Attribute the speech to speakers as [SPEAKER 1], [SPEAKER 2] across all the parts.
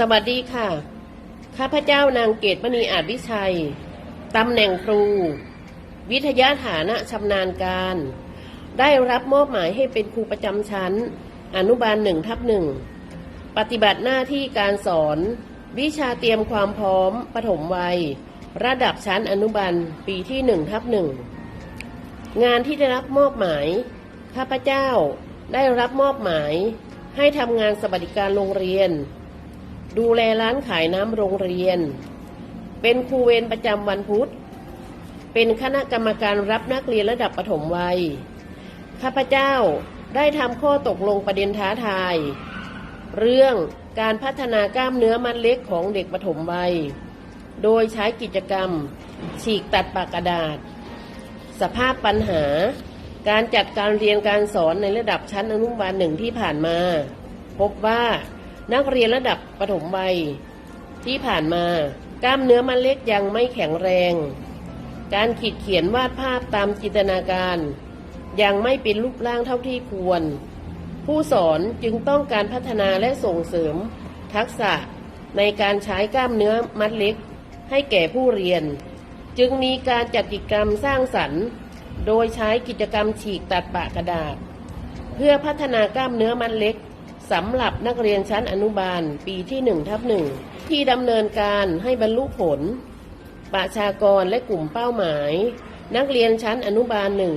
[SPEAKER 1] สวัสดีค่ะ ข้าพเจ้านางเกตมณีอาจวิชัย ตำแหน่งครู วิทยาฐานะชำนาญการ ได้รับมอบหมายให้เป็นครูประจำชั้น อนุบาลหนึ่งทับหนึ่ง ปฏิบัติหน้าที่การสอน วิชาเตรียมความพร้อม ปฐมวัย ระดับชั้นอนุบาลปีที่หนึ่งทับหนึ่ง งานที่ได้รับมอบหมาย ข้าพเจ้าได้รับมอบหมาย ให้ทำงานสวัสดิการโรงเรียน ดูแลร้านขายน้ำโรงเรียน เป็นครูเวรประจำวันพุธ เป็นคณะกรรมการรับนักเรียนระดับประถมวัย ข้าพเจ้าได้ทำข้อตกลงประเด็นท้าทาย เรื่องการพัฒนากล้ามเนื้อมัดเล็กของเด็กประถมวัย โดยใช้กิจกรรม ฉีกตัดปากกระดาษ สภาพปัญหา การจัดการเรียนการสอนในระดับชั้นอนุบาลหนึ่งที่ผ่านมา พบว่า นักเรียนระดับประถมวัย ที่ผ่านมากล้ามเนื้อมันเล็กยังไม่แข็งแรง การขีดเขียนวาดภาพตามจินตนาการ ยังไม่เป็นรูปร่างเท่าที่ควร ผู้สอนจึงต้องการพัฒนาและส่งเสริม ทักษะในการใช้กล้ามเนื้อมัดเล็ก ให้แก่ผู้เรียน จึงมีการจัดกิจกรรมสร้างสรรค์ โดยใช้กิจกรรมฉีกตัดปะกระดาษ เพื่อพัฒนากล้ามเนื้อมัดเล็ก สำหรับนักเรียนชั้นอนุบาลปีที่1ทับหนึ่งที่ดำเนินการให้บรรลุผล ประชากรและกลุ่มเป้าหมาย นักเรียนชั้นอนุบาลหนึ่ง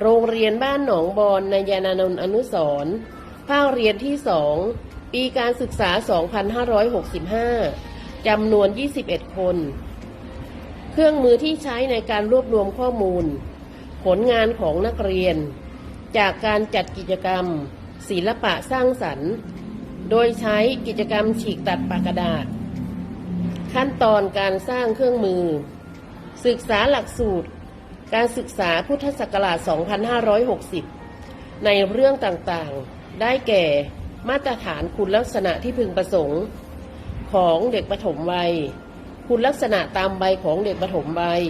[SPEAKER 1] โรงเรียนบ้านหนองบอนในยานานนท์อนุสรภาคเรียนที่สองปีการศึกษา 2565 จำนวน 21 คน เครื่องมือที่ใช้ในการรวบรวมข้อมูล ผลงานของนักเรียน จากการจัดกิจกรรม ศิลปะสร้างสรรค์ โดยใช้กิจกรรมฉีกตัดปากกระดาษ ขั้นตอนการสร้างเครื่องมือ ศึกษาหลักสูตร การศึกษาพุทธศักราช 2560 ในเรื่องต่างๆ ได้แก่มาตรฐานคุณลักษณะที่พึงประสงค์ ของเด็กปฐมวัย คุณลักษณะตามใบของเด็กปฐมวัย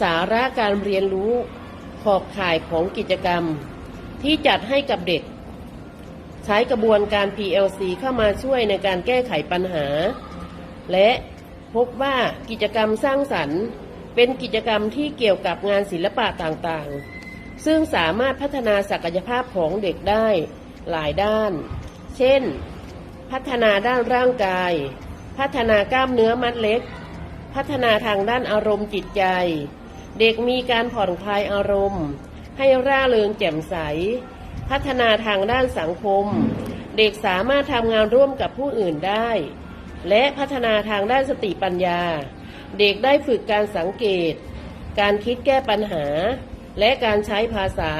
[SPEAKER 1] สาระการเรียนรู้ขอบข่ายของกิจกรรม ที่จัดให้กับเด็ก ใช้กระบวนการ PLC เข้ามาช่วยในการแก้ไขปัญหา และพบว่ากิจกรรมสร้างสรรค์ เป็นกิจกรรมที่เกี่ยวกับงานศิลปะต่างๆ ซึ่งสามารถพัฒนาศักยภาพของเด็กได้หลายด้าน เช่น พัฒนาด้านร่างกาย พัฒนากล้ามเนื้อมัดเล็ก พัฒนาทางด้านอารมณ์จิตใจ เด็กมีการผ่อนคลายอารมณ์ ให้ร่าเริงแจ่มใส พัฒนาทางด้านสังคม เด็กสามารถทำงานร่วมกับผู้อื่นได้ และพัฒนาทางด้านสติปัญญา เด็กได้ฝึกการสังเกต การคิดแก้ปัญหา และการใช้ภาษา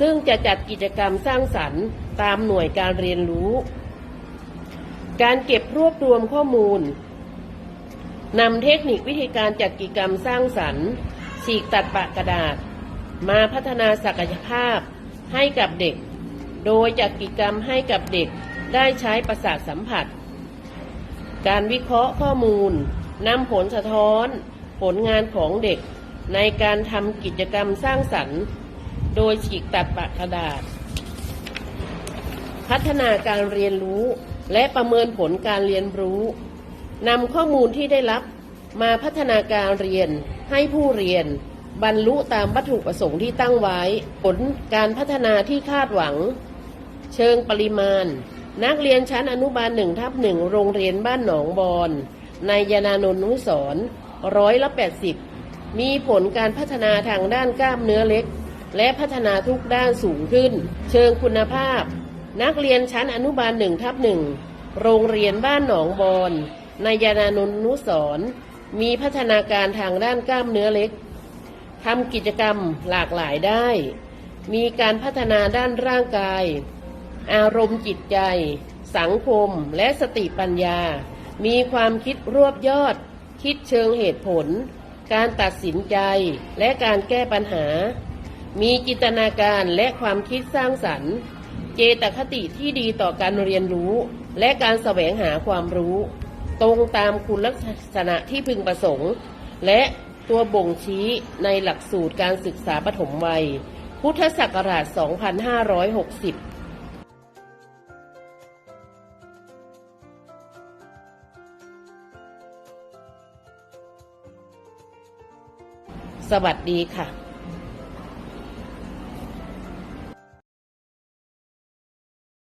[SPEAKER 1] ซึ่งจะจัดกิจกรรมสร้างสรรค์ตามหน่วยการเรียนรู้ การเก็บรวบรวมข้อมูลนำเทคนิควิธีการจัดกิจกรรมสร้างสรรค์ฉีกตัดปะกระดาษ มาพัฒนาศักยภาพ ให้กับเด็ก โดยจัดกิจกรรมให้กับเด็กได้ใช้ประสาทสัมผัส การวิเคราะห์ข้อมูลนำผลสะท้อน ผลงานของเด็ก ในการทำกิจกรรมสร้างสรรค์ โดยฉีกตัดปะกระดาษ พัฒนาการเรียนรู้และประเมินผลการเรียนรู้นำข้อมูลที่ได้รับมาพัฒนาการเรียนให้ผู้เรียน บรรลุตามวัตถุประสงค์ที่ตั้งไว้ ผลการพัฒนาที่คาดหวัง เชิงปริมาณ นักเรียนชั้นอนุบาลหนึ่งทับหนึ่งโรงเรียนบ้านหนองบอนในยานานนนุสรณ์ร้อยละแปดสิบมีผลการพัฒนาทางด้านกล้ามเนื้อเล็ก และพัฒนาทุกด้านสูงขึ้น เชิงคุณภาพ นักเรียนชั้นอนุบาลหนึ่งทับหนึ่งโรงเรียนบ้านหนองบอนในยานานนนุสรณ์มีพัฒนาการทางด้านกล้ามเนื้อเล็ก ทำกิจกรรมหลากหลายได้ มีการพัฒนาด้านร่างกาย อารมณ์จิตใจ สังคมและสติปัญญา มีความคิดรวบยอด คิดเชิงเหตุผล การตัดสินใจและการแก้ปัญหา มีจินตนาการและความคิดสร้างสรรค์ เจตคติที่ดีต่อการเรียนรู้ และการแสวงหาความรู้ ตรงตามคุณลักษณะที่พึงประสงค์ และ ตัวบ่งชี้ในหลักสูตรการศึกษาปฐมวัย พุทธศักราช 2560สวัสดีค่ะ